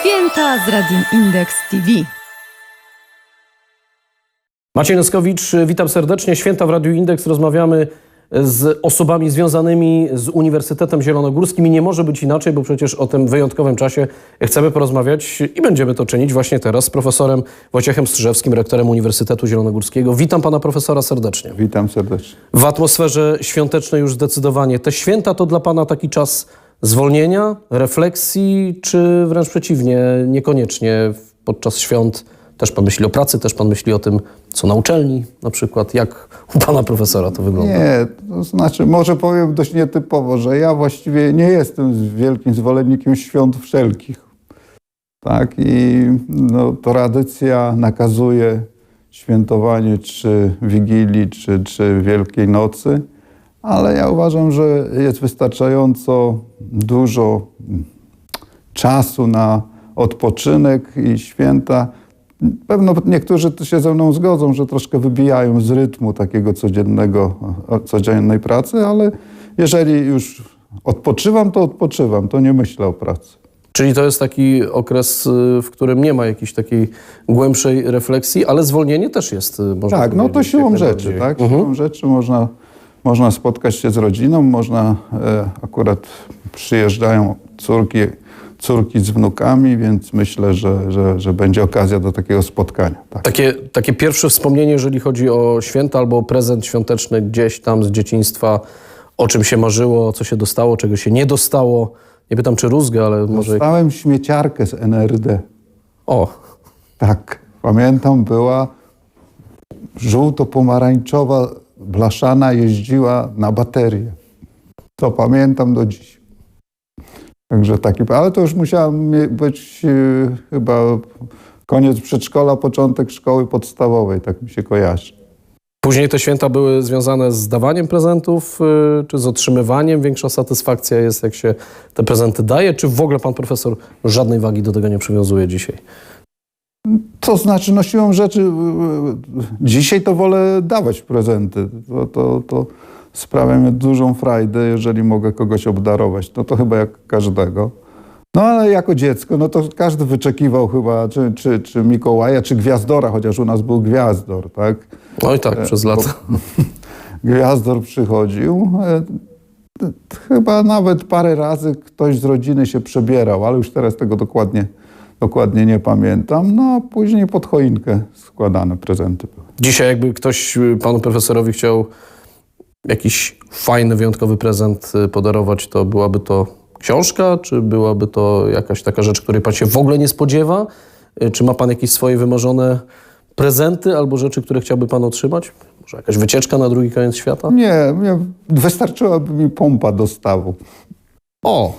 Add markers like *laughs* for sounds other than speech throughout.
Święta z Radiem Index TV. Maciej Noskowicz, witam serdecznie. Święta w Radiu Indeks. Rozmawiamy z osobami związanymi z Uniwersytetem Zielonogórskim i nie może być inaczej, bo przecież o tym wyjątkowym czasie chcemy porozmawiać i będziemy to czynić właśnie teraz z profesorem Wojciechem Strzyżewskim, rektorem Uniwersytetu Zielonogórskiego. Witam pana profesora serdecznie. Witam serdecznie. W atmosferze świątecznej już zdecydowanie. Te święta to dla pana taki czas zwolnienia, refleksji, czy wręcz przeciwnie, niekoniecznie podczas świąt też pan myśli o pracy, też pan myśli o tym, co na uczelni na przykład. Jak u pana profesora to wygląda? Nie, to znaczy, może powiem dość nietypowo, że ja właściwie nie jestem wielkim zwolennikiem świąt wszelkich. Tak, i no, tradycja nakazuje świętowanie czy Wigilii, czy, czy Wielkiej Nocy, ale ja uważam, że jest wystarczająco dużo czasu na odpoczynek i święta. Pewno niektórzy się ze mną zgodzą, że troszkę wybijają z rytmu takiego codziennego, codziennej pracy, ale jeżeli już odpoczywam, to odpoczywam, to nie myślę o pracy. Czyli to jest taki okres, y, w którym nie ma jakiejś takiej głębszej refleksji, ale zwolnienie też jest, y, można Tak, no to powiedzieć, siłą jak rzeczy, tak? Mhm. Siłą rzeczy można, można spotkać się z rodziną, można, e, akurat przyjeżdżają córki, córki z wnukami, więc myślę, że, że, że będzie okazja do takiego spotkania. Tak. Takie, takie pierwsze wspomnienie, jeżeli chodzi o święta albo prezent świąteczny gdzieś tam z dzieciństwa, o czym się marzyło, co się dostało, czego się nie dostało. Nie pytam, czy rózgę, ale może... Dostałem śmieciarkę z NRD. O, Tak, pamiętam, była żółto-pomarańczowa blaszana, jeździła na baterię. To pamiętam do dziś. Także taki, ale to już musiał mie- być e, chyba koniec przedszkola, początek szkoły podstawowej, tak mi się kojarzy. Później te święta były związane z dawaniem prezentów, y, czy z otrzymywaniem? Większa satysfakcja jest, jak się te prezenty daje, czy w ogóle pan profesor żadnej wagi do tego nie przywiązuje dzisiaj? To znaczy, no siłą rzeczy, dzisiaj to wolę dawać prezenty. To, to, to sprawia mi dużą frajdę, jeżeli mogę kogoś obdarować. No to chyba jak każdego. No ale jako dziecko, no to każdy wyczekiwał chyba, czy, czy, czy Mikołaja, czy Gwiazdora, chociaż u nas był Gwiazdor, tak? Oj tak, przez lata. *laughs* Gwiazdor przychodził. e, Chyba nawet parę razy ktoś z rodziny się przebierał, ale już teraz tego dokładnie, dokładnie nie pamiętam. No a później pod choinkę składane prezenty były. Dzisiaj jakby ktoś y, panu profesorowi chciał jakiś fajny, wyjątkowy prezent y, podarować, to byłaby to książka, czy byłaby to jakaś taka rzecz, której pan się w ogóle nie spodziewa? Y, Czy ma pan jakieś swoje wymarzone prezenty albo rzeczy, które chciałby pan otrzymać? Może jakaś wycieczka na drugi koniec świata? Nie, nie wystarczyłaby mi pompa do stawu. O!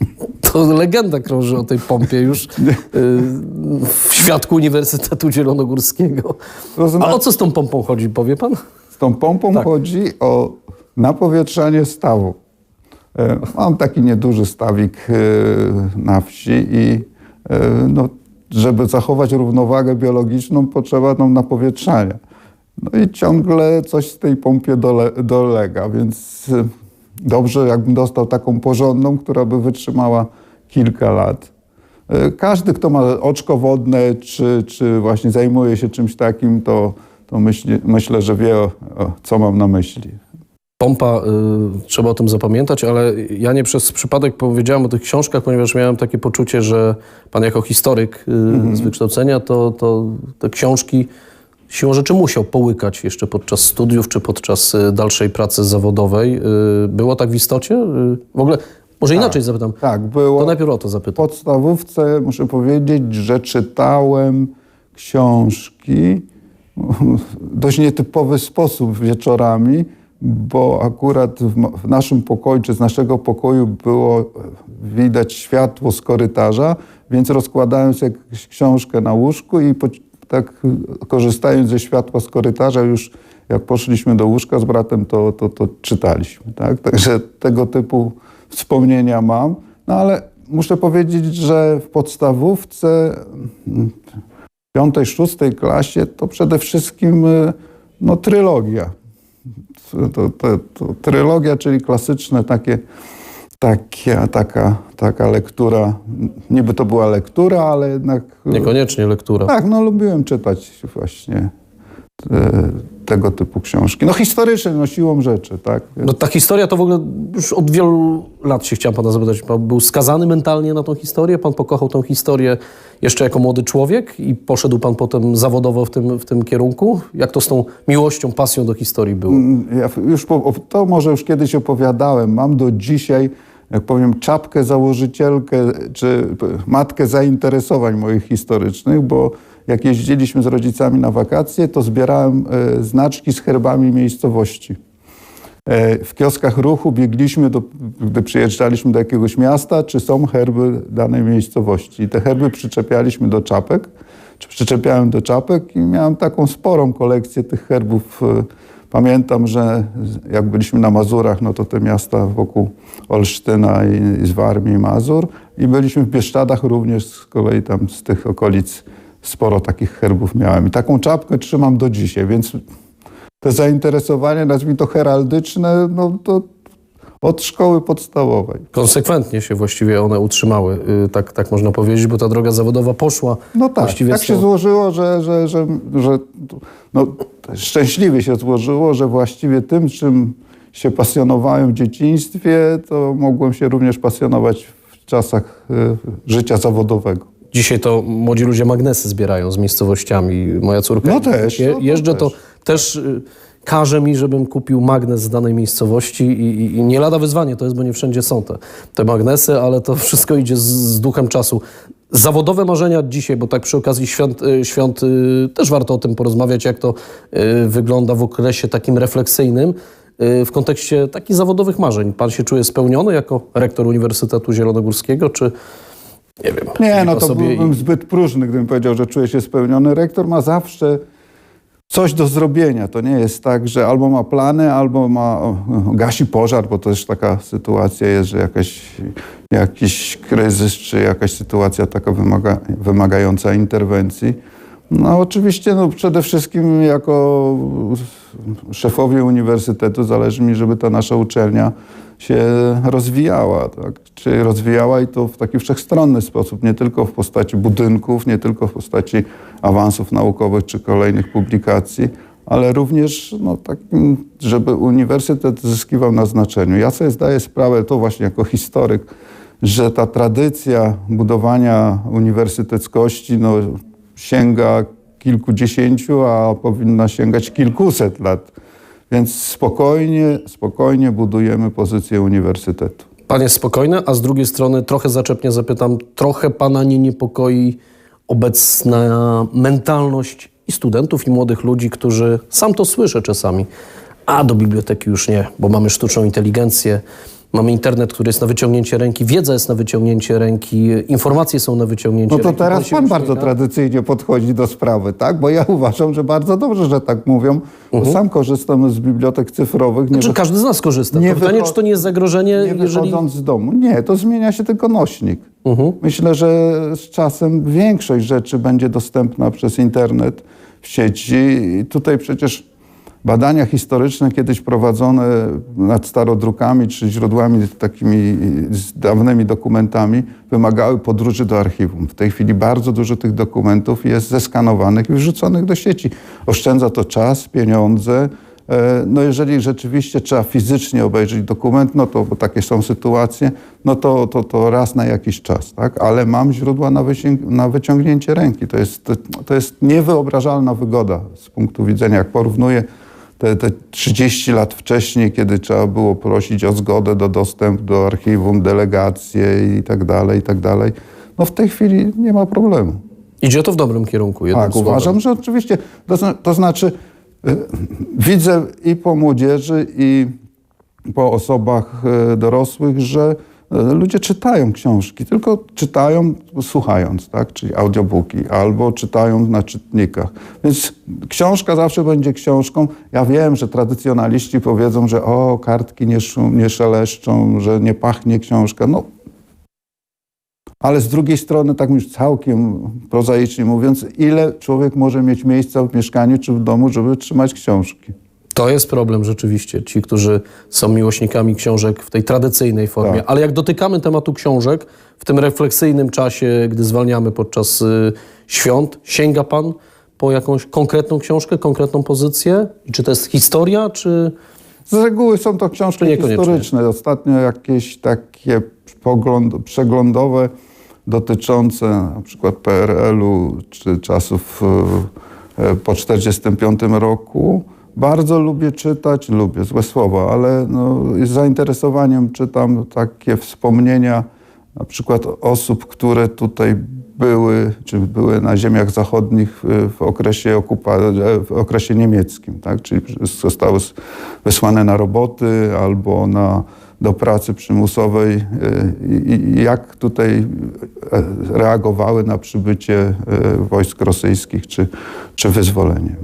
*laughs* To legenda krąży o tej pompie już *laughs* y, w świadku Uniwersytetu Zielonogórskiego. A o co z tą pompą chodzi, powie pan? z tą pompą Tak. chodzi o napowietrzanie stawu. E, Mam taki nieduży stawik e, na wsi i e, no, żeby zachować równowagę biologiczną, potrzeba nam napowietrzania. No i ciągle coś z tej pompie dole, dolega, więc dobrze, jakbym dostał taką porządną, która by wytrzymała kilka lat. E, Każdy, kto ma oczko wodne, czy, czy właśnie zajmuje się czymś takim, to, to myśli, myślę, że wie, o, o, co mam na myśli. Pompa, y, trzeba o tym zapamiętać, ale ja nie przez przypadek powiedziałem o tych książkach, ponieważ miałem takie poczucie, że pan jako historyk y, z wykształcenia, to, to te książki siłą rzeczy musiał połykać jeszcze podczas studiów czy podczas y, dalszej pracy zawodowej. Y, było tak w istocie? Y, w ogóle, może inaczej zapytam. Tak, było. To najpierw o to zapytam. W podstawówce muszę powiedzieć, że czytałem książki w dość nietypowy sposób wieczorami, bo akurat w, naszym pokoju, czy z naszego pokoju było e, widać światło z korytarza, więc rozkładałem sobie książkę na łóżku i tak korzystając ze światła z korytarza już jak poszliśmy do łóżka z bratem, to, to, to czytaliśmy. Tak? Także tego typu wspomnienia mam. No ale muszę powiedzieć, że w podstawówce, w piątej, szóstej klasie, to przede wszystkim y, no, trylogia. To, to, to, trylogia, czyli klasyczne takie Taka, taka, taka lektura, niby to była lektura, ale jednak... Niekoniecznie lektura. Tak, no lubiłem czytać właśnie te, tego typu książki. No historyczne, no siłą rzeczy, tak. No ta historia to w ogóle już od wielu lat się chciałem pana zapytać. Pan był skazany mentalnie na tą historię? Pan pokochał tą historię jeszcze jako młody człowiek i poszedł pan potem zawodowo w tym, w tym kierunku? Jak to z tą miłością, pasją do historii było? Ja już to może już kiedyś opowiadałem. Mam do dzisiaj, jak powiem, czapkę założycielkę, czy matkę zainteresowań moich historycznych, bo jak jeździliśmy z rodzicami na wakacje, to zbierałem e, znaczki z herbami miejscowości. E, W kioskach ruchu biegliśmy, do, gdy przyjeżdżaliśmy do jakiegoś miasta, czy są herby danej miejscowości. I te herby przyczepialiśmy do czapek, czy przyczepiałem do czapek i miałem taką sporą kolekcję tych herbów. Pamiętam, że jak byliśmy na Mazurach, no to te miasta wokół Olsztyna i, i z Warmii i Mazur i byliśmy w Bieszczadach również z kolei tam z tych okolic sporo takich herbów miałem. I taką czapkę trzymam do dzisiaj, więc te zainteresowanie, nazwijmy to heraldyczne, no to od szkoły podstawowej. Konsekwentnie się właściwie one utrzymały, y, tak, tak można powiedzieć, bo ta droga zawodowa poszła No tak, właściwie tak się złożyło, że, że, że, że no, szczęśliwie się złożyło, że właściwie tym, czym się pasjonowałem w dzieciństwie, to mogłem się również pasjonować w czasach y, życia zawodowego. Dzisiaj to młodzi ludzie magnesy zbierają z miejscowościami. Moja córka. No też, Je, no to jeżdżę, to też. też y, każe mi, żebym kupił magnes z danej miejscowości i, i, i nie lada wyzwanie to jest, bo nie wszędzie są te, te magnesy, ale to wszystko idzie z, z duchem czasu. Zawodowe marzenia dzisiaj, bo tak przy okazji świąt, y, świąt y, też warto o tym porozmawiać, jak to y, wygląda w okresie takim refleksyjnym. W kontekście takich zawodowych marzeń. Pan się czuje spełniony jako rektor Uniwersytetu Zielonogórskiego, czy nie wiem. Nie, no to sobie i- byłbym zbyt próżny, gdybym powiedział, że czuję się spełniony. Rektor ma zawsze coś do zrobienia. To nie jest tak, że albo ma plany, albo ma gasi pożar, bo to też taka sytuacja jest, że jakaś, jakiś kryzys, czy jakaś sytuacja taka wymaga, wymagająca interwencji. No oczywiście no, przede wszystkim jako szefowie uniwersytetu zależy mi, żeby ta nasza uczelnia się rozwijała. Tak? Czy rozwijała i to w taki wszechstronny sposób, nie tylko w postaci budynków, nie tylko w postaci awansów naukowych czy kolejnych publikacji, ale również no, takim, żeby uniwersytet zyskiwał na znaczeniu. Ja sobie zdaję sprawę, to właśnie jako historyk, że ta tradycja budowania uniwersyteckości no, sięga kilkudziesięciu, a powinna sięgać kilkuset lat. Więc spokojnie, spokojnie budujemy pozycję uniwersytetu. Pan jest spokojny, a z drugiej strony trochę zaczepnie zapytam, trochę pana nie niepokoi obecna mentalność i studentów, i młodych ludzi, którzy, sam to słyszę czasami, a do biblioteki już nie, bo mamy sztuczną inteligencję, mamy internet, który jest na wyciągnięcie ręki, wiedza jest na wyciągnięcie ręki, informacje są na wyciągnięcie No to ręki. teraz pan bardzo tradycyjnie podchodzi do sprawy, tak? Bo ja uważam, że bardzo dobrze, że tak mówią, bo sam korzystam z bibliotek cyfrowych. Nie, Czy każdy z nas korzysta? Nie to pytanie, czy to nie jest zagrożenie, nie jeżeli... z domu. Nie, to zmienia się tylko nośnik. Mhm. Myślę, że z czasem większość rzeczy będzie dostępna przez internet w sieci. I tutaj przecież badania historyczne kiedyś prowadzone nad starodrukami czy źródłami takimi z dawnymi dokumentami wymagały podróży do archiwum. W tej chwili bardzo dużo tych dokumentów jest zeskanowanych i wrzuconych do sieci. Oszczędza to czas, pieniądze. E, No jeżeli rzeczywiście trzeba fizycznie obejrzeć dokument, no to bo takie są sytuacje, no to, to, to raz na jakiś czas, tak? Ale mam źródła na, na wyciągnięcie ręki. To jest, to jest niewyobrażalna wygoda z punktu widzenia, jak porównuję te, te 30 lat wcześniej, kiedy trzeba było prosić o zgodę do dostępu do archiwum, delegacje i tak dalej, i tak dalej. No w tej chwili nie ma problemu. Idzie to w dobrym kierunku, jednym Tak, słowem. uważam, że oczywiście, to, to znaczy y, widzę i po młodzieży, i po osobach y, dorosłych, że ludzie czytają książki, tylko czytają słuchając, tak? czyli audiobooki, albo czytają na czytnikach. Więc książka zawsze będzie książką. Ja wiem, że tradycjonaliści powiedzą, że o, kartki nie, szum, nie szeleszczą, że nie pachnie książka. No, ale z drugiej strony, tak już całkiem prozaicznie mówiąc, ile człowiek może mieć miejsca w mieszkaniu czy w domu, żeby trzymać książki? To jest problem rzeczywiście. Ci, którzy są miłośnikami książek w tej tradycyjnej formie. Tak. Ale jak dotykamy tematu książek w tym refleksyjnym czasie, gdy zwalniamy podczas y, świąt, sięga pan po jakąś konkretną książkę, konkretną pozycję? I czy to jest historia, czy... Z reguły są to książki historyczne. Ostatnio jakieś takie przeglądowe dotyczące na przykład PRL-u czy czasów e, e, po 1945 roku. Bardzo lubię czytać, lubię złe słowa, ale no, z zainteresowaniem czytam takie wspomnienia na przykład osób, które tutaj były, czy były na ziemiach zachodnich w, okresie okupa- w okresie niemieckim, tak? czyli zostały wysłane na roboty albo na, do pracy przymusowej e, i jak tutaj e, reagowały na przybycie e, wojsk rosyjskich czy, czy wyzwolenie.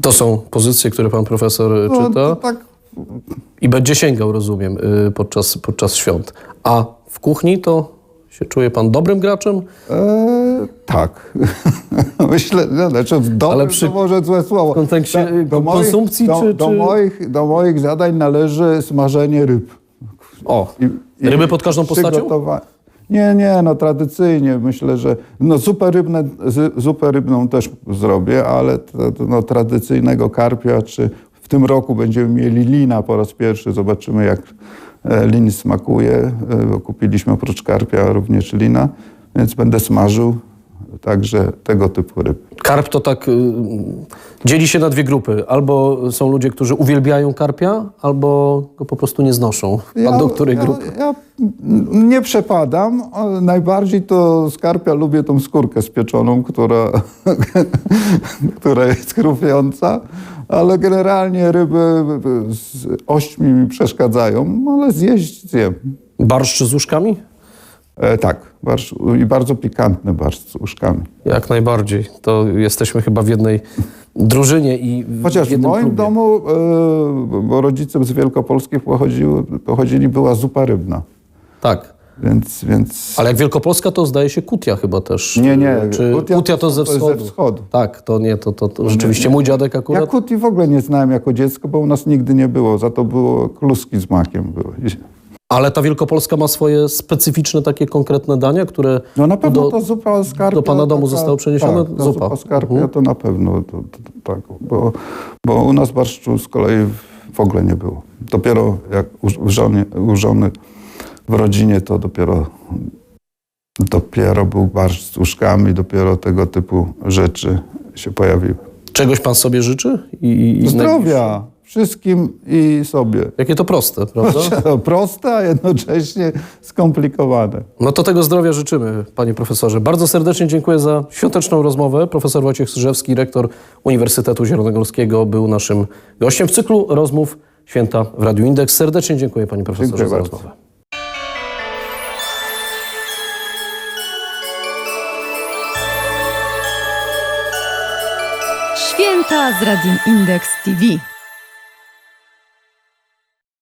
To są pozycje, które pan profesor y, No, czyta tak i będzie sięgał, rozumiem, y, podczas, podczas świąt. A w kuchni to się czuje pan dobrym graczem? E, tak. *laughs* Myślę, no, znaczy w domu Ale przy- to może złe słowo. w kontekście, Tak, y, konsumpcji do, czy- Do, moich, do moich zadań należy smażenie ryb. O, i ryby pod każdą postacią? Nie, nie, no tradycyjnie myślę, że no zupę, rybne, zupę rybną też zrobię, ale no, tradycyjnego karpia, czy w tym roku będziemy mieli lina po raz pierwszy, zobaczymy jak e, lin smakuje, e, kupiliśmy oprócz karpia również lina, więc będę smażył także tego typu ryb. Karp to tak y, dzieli się na dwie grupy. Albo są ludzie, którzy uwielbiają karpia, albo go po prostu nie znoszą. Pan do której ja, grupy? Ja nie przepadam. Najbardziej to z karpia lubię tą skórkę spieczoną, która, *laughs* która jest chrupiąca, ale generalnie ryby z ośmi mi przeszkadzają, ale zjeść zjem. Barszcz z uszkami? E, tak, barsz, i bardzo pikantny barszcz z uszkami. Jak najbardziej. To jesteśmy chyba w jednej drużynie i w Chociaż w moim klubie. domu, e, bo rodzice z Wielkopolskich pochodziły, pochodzili, była zupa rybna. Tak. Więc, więc Ale jak Wielkopolska, to zdaje się Kutia chyba też. Nie, nie. Czy Kutia Kutia, to- ze wschodu. ze wschodu. Tak, to nie, to, to, to rzeczywiście mój dziadek Ja akurat. kuti w ogóle nie znałem jako dziecko, bo u nas nigdy nie było. Za to było kluski z makiem. Były. Ale ta Wielkopolska ma swoje specyficzne takie konkretne dania, które No na pewno do, ta zupa do pana domu zostało przeniesione? Tak, ta Zupa. zupa z karpia Mhm. to na pewno to, to, to, tak, bo, bo u nas barszczu z kolei w ogóle nie było. Dopiero jak u, żony, u żony w rodzinie to dopiero dopiero był barszcz z uszkami, dopiero tego typu rzeczy się pojawiły. czegoś pan sobie życzy? I, i Zdrowia wszystkim i sobie. Jakie to proste, prawda? *laughs* Proste, a jednocześnie skomplikowane. No to tego zdrowia życzymy, panie profesorze. Bardzo serdecznie dziękuję za świąteczną rozmowę. Profesor Wojciech Strzyżewski, rektor Uniwersytetu Zielonogórskiego, był naszym gościem w cyklu rozmów Święta w Radiu Indeks. Serdecznie dziękuję panie profesorze Dziękuję za bardzo. rozmowę. Święta z Radiem Indeks TV.